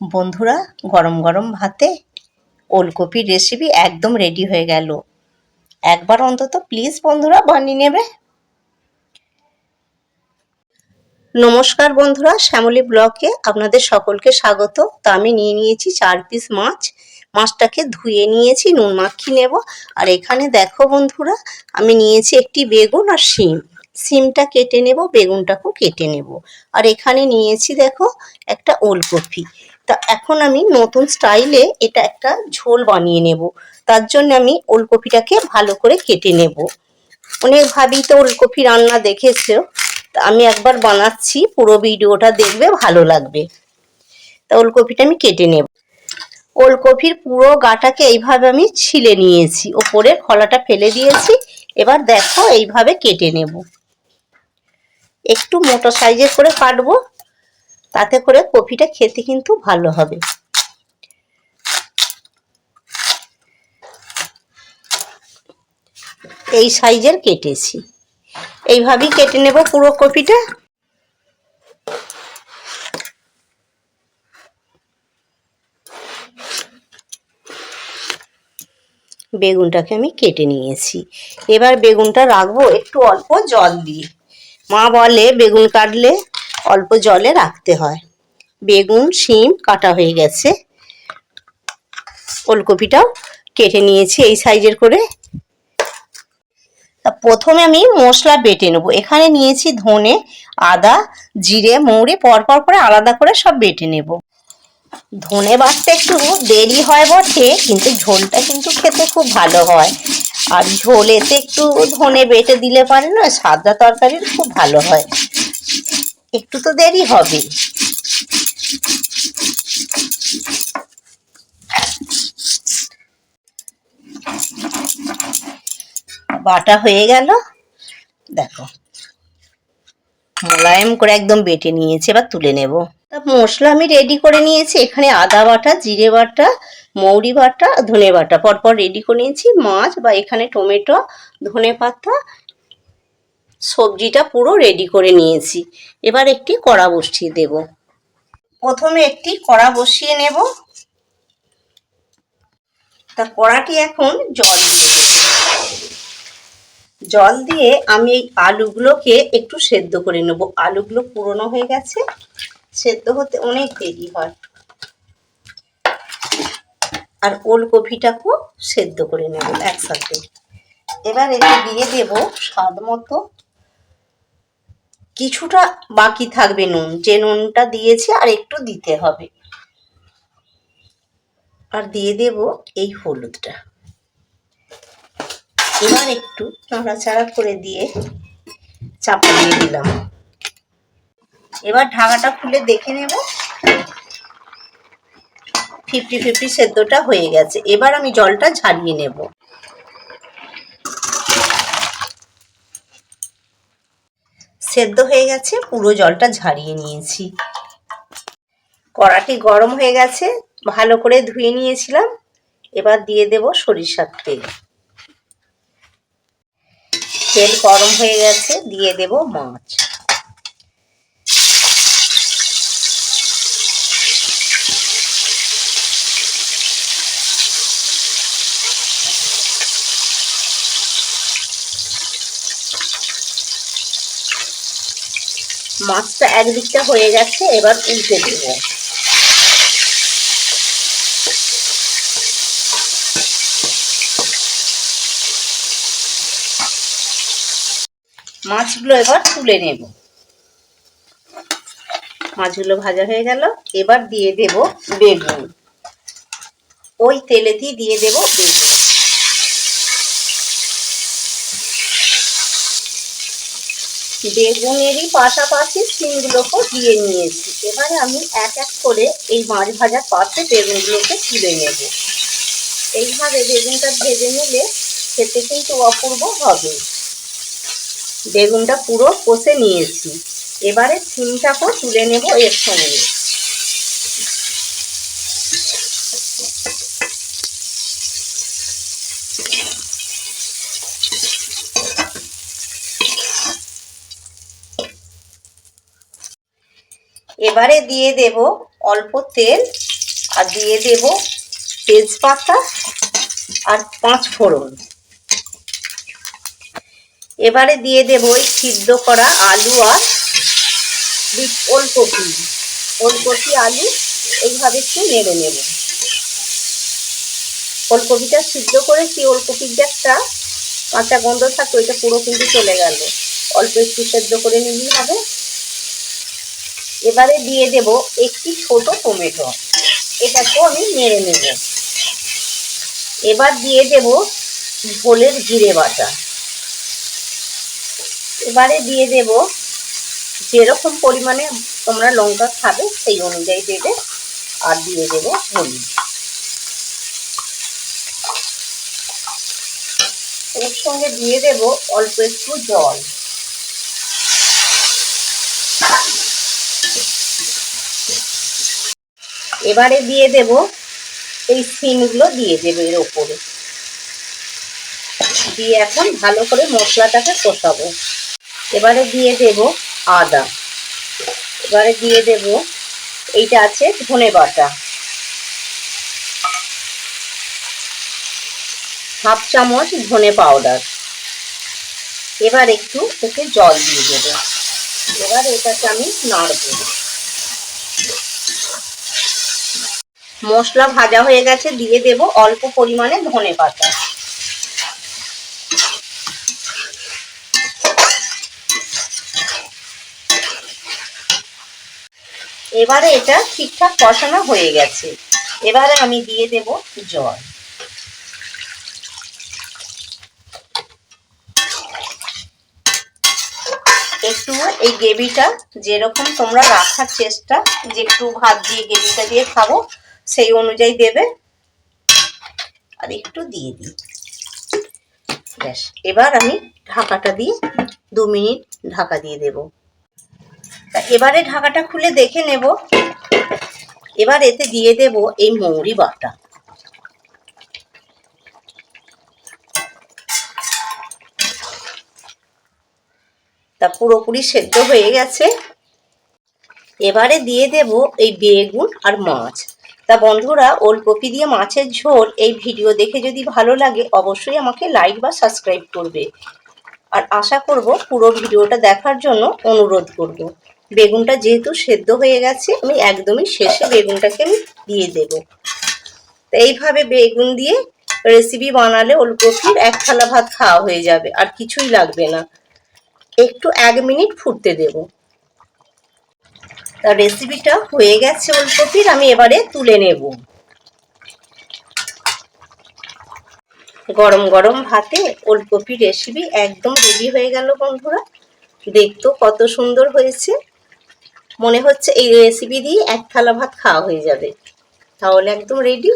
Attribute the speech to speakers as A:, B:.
A: বন্ধুরা, গরম গরম ভাতে ওলকপির রেসিপি একদম রেডি হয়ে গেল। একবার অন্তত প্লিজ বন্ধুরা বানিয়ে নেবে। নমস্কার বন্ধুরা, শ্যামলী ব্লকে আপনাদের সকলকে স্বাগত। তো আমি নিয়ে নিয়েছি চার পিস মাছ। মাছটাকে ধুয়ে নিয়েছি, নুন মাখিয়ে নেব। আর এখানে দেখো বন্ধুরা, আমি নিয়েছি একটি বেগুন আর শিম। সিমটা কেটে নেব, বেগুনটাকেও কেটে নেব। আর এখানে নিয়েছি দেখো একটা ওলকপি। তা এখন আমি নতুন স্টাইলে এটা একটা ঝোল বানিয়ে নেব। তার জন্য আমি ওলকপিটাকে ভালো করে কেটে নেব। অনেকভাবেই তো ওলকপি রান্না দেখেছ? তা আমি একবার বানাচ্ছি, পুরো ভিডিওটা দেখবে, ভালো লাগবে। তা ওলকপিটা আমি কেটে নেব। ওলকপির পুরো গাটাকে এইভাবে আমি ছিলে নিয়েছি, ওপরের খলাটা ফেলে দিয়েছি, এবার দেখো এইভাবে কেটে নেব। একটু মোটা সাইজের করে কাটবো তাতে করে কপিটা খেতে কিন্তু ভালো হবে। এই সাইজের কেটেছি। এইভাবেই কেটে নেব পুরো কপিটা বেগুনটাকে আমি কেটে নিয়েছি। এবার বেগুনটা রাখব একটু অল্প জল দিয়ে। মা বলে, বেগুন কাটলে অল্প জলে রাখতে হয়। বেগুন, শিম কাটা হয়ে গেছে। ওলকপিটাও কেটে নিয়েছি এই সাইজের করে। প্রথমে আমি মশলা বেটে নেব। এখানে নিয়েছি ধনে, আদা, জিরে, মৌরি, পরপর করে আলাদা করে সব বেটে নেব। ধনে বাটতে একটু দেরি হয় বটে, কিন্তু ঝোলটা কিন্তু খেতে খুব ভালো হয়। আর ঝোলেতে একটু ধনে বেটে দিলে পারে না, সাদা তরকারির খুব ভালো হয়। একটু তো দেরি হবে। বাটা হয়ে গেল। দেখো। মোলায়েম করে একদম বেটে নিয়েছি, এবার তুলে নেব। তা মশলা আমি রেডি করে নিয়েছি। এখানে আদা বাটা, জিরে বাটা, মৌরি বাটা, ধনে বাটা। পরপর রেডি করে নিয়েছি। মাছ বা এখানে টমেটো ধনে পাতা সবজিটা পুরো রেডি করে নিয়েছি। এবার একটি কড়া বসিয়ে দেব। প্রথমে একটি কড়া বসিয়ে নেব। তা কড়াটি এখন জল দিয়ে জল দিয়ে আমি এই আলুগুলোকে একটু সেদ্ধ করে নেব। আলুগুলো পুরনো হয়ে গেছে, সেদ্ধ হতে অনেক দেরি হয়। আর ওলকপিটাকেও সেদ্ধ করে নেব একসাথে। এবার এতে দিয়ে দেব স্বাদ মতো কিছুটা বাকি থাকবে নুন, যে নুনটা দিয়েছি আর একটু দিতে হবে। আর দিয়ে দেব এই হলুদটা। এবার একটু নাড়াচাড়া করে দিয়ে চাপা দিয়ে দিলাম। এবার ঢাকাটা খুলে দেখে নেব। ফিফটি ফিফটি সেদ্ধটা হয়ে গেছে। এবার আমি জলটা ঝারিয়ে নেব। সেদ্ধ হয়ে গেছে, পুরো জলটা ঝারিয়ে নিয়েছি। কড়াটি গরম হয়ে গেছে, ভালো করে ধুয়ে নিয়েছিলাম, এবার দিয়ে দেব সরিষার তেল। তেল গরম হয়ে গেছে, দিয়ে দেব মাছ। মাছটা একদিকটা হয়ে গেছে, এবার উল্টে দেব। মাছগুলো এবার তুলে নেব। মাছগুলো ভাজা হয়ে গেল, এবার দিয়ে দেব বেগুন। ওই তেলেতেই দিয়ে দেব বেগুন। বেগুনেরই পাশাপাশি সিমগুলোকেও দিয়ে নিয়েছি। এবারে আমি এক এক করে এই মাছ ভাজার পাশে বেগুনগুলোকে তুলে নেব। এইভাবে বেগুনটা ভেজে নিলে খেতে কিন্তু অপূর্ব হবে। বেগুনটা পুরো কষে নিয়েছি। এবারে সিমটাকেও তুলে নেব এর সঙ্গে। এবারে দিয়ে দেব অল্প তেল আর দিয়ে দেব তেজপাতা আর পাঁচ ফোড়ন। এবারে দিয়ে দেব ওই সিদ্ধ করা আলু আর ওলকপি। ওলকপি, আলু এইভাবে একটু নেড়ে নেব। ওলকপিটা সিদ্ধ করেছি, ওলকপির যে একটা কাঁচা গন্ধ থাকতো, ওইটা পুরো কিন্তু চলে গেল। অল্প একটু সেদ্ধ করে নিলেই হবে। এবারে দিয়ে দেব একটি ছোট টমেটো। এটাকেও আমি নেড়ে নেব। এবার দিয়ে দেব ঝোলের জিরে বাটা। এবারে দিয়ে দেব যেরকম পরিমাণে তোমরা লঙ্কা খাবে সেই অনুযায়ী দেবে আর দিয়ে দেব হলুদ। এর সঙ্গে দিয়ে দেব অল্প একটু জল। এবারে দিয়ে দেব এই সিমগুলো দিয়ে দেবে এর ওপরে। দিয়ে এখন ভালো করে মশলাটাকে কষাবো। এবারে দিয়ে দেব আদা। এবারে দিয়ে দেব, এইটা আছে ধনে বাটা। হাফ চামচ ধনে পাউডার। এবার একটু ওকে জল দিয়ে দেব। এবার এটাকে আমি নাড়ব। মশলা ভাজা হয়ে গেছে, দিয়ে দেব অল্প পরিমাণে ধনে পাতা। এবারে এটা ঠিকঠাক কষানো হয়ে গেছে। এবারে আমি দিয়ে দেব জল। একটু এই গ্রেভিটা যেরকম তোমরা রাখার চেষ্টা, যে একটু ভাত দিয়ে গ্রেভিটা দিয়ে খাব সেই অনুযায়ী দেবে। আর একটু দিয়ে দিই। ব্যাস, এবার আমি ঢাকাটা দিয়ে দু মিনিট ঢাকা দিয়ে দেব। তা এবারে ঢাকাটা খুলে দেখে নেব। এবার এতে দিয়ে দেব এই মৌরি বাটা। তা পুরোপুরি সেদ্ধ হয়ে গেছে। এবারে দিয়ে দেব এই বেগুন আর মাছ। তা বন্ধুরা ওলকপি দিয়ে মাছের ঝোল এই ভিডিও দেখে যদি ভালো লাগে, অবশ্যই আমাকে লাইক বা সাবস্ক্রাইব করবে। আর আশা করব পুরো ভিডিওটা দেখার জন্য অনুরোধ করব। বেগুনটা যেহেতু সেদ্ধ হয়ে গেছে, আমি একদমই শেষে বেগুনটাকে আমি দিয়ে দেব। তো এইভাবে বেগুন দিয়ে রেসিপি বানালে ওলকপির এক থালা ভাত খাওয়া হয়ে যাবে, আর কিছুই লাগবে না। একটু এক মিনিট ফুটতে দেব। তা রেসিপিটা হয়ে গেছে ওলকপির, আমি এবারে তুলে নেব। গরম গরম ভাতে ওলকপি রেসিপি একদম রেডি হয়ে গেল বন্ধুরা। দেখতো কত সুন্দর হয়েছে। মনে হচ্ছে এই রেসিপি দিয়ে এক থালা ভাত খাওয়া হয়ে যাবে। তাহলে একদম রেডি